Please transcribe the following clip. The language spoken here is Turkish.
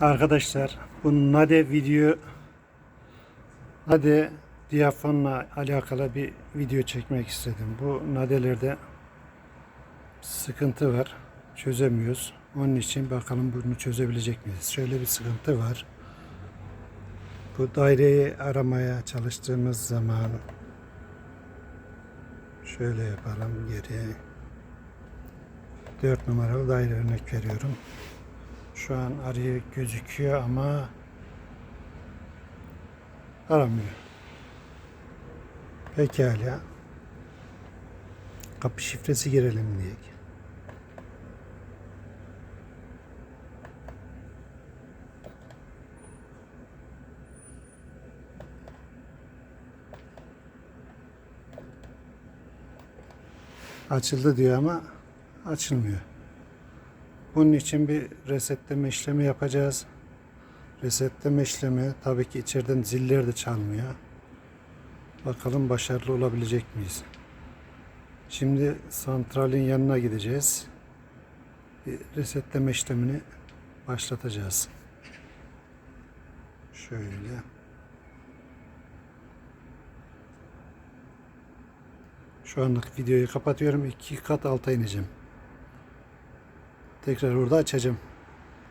Arkadaşlar bu Nade video Nade diyafonla alakalı bir video çekmek istedim. Bu nadelerde sıkıntı var. Çözemiyoruz. Onun için bakalım bunu çözebilecek miyiz? Şöyle bir sıkıntı var. Bu daireyi aramaya çalıştığımız zaman şöyle yapalım geriye. 4 numaralı daire örnek veriyorum. Şu an arıyor gözüküyor ama aramıyor. Pekala. Kapı şifresi girelim diye. Açıldı diyor ama açılmıyor. Bunun için bir resetleme işlemi yapacağız. Resetleme işlemi tabii ki içeriden ziller de çalmıyor. Bakalım başarılı olabilecek miyiz? Şimdi santralin yanına gideceğiz. Bir resetleme işlemini başlatacağız. Şöyle. Şu anlık videoyu kapatıyorum. İki kat alta ineceğim. Tekrar orada açacağım.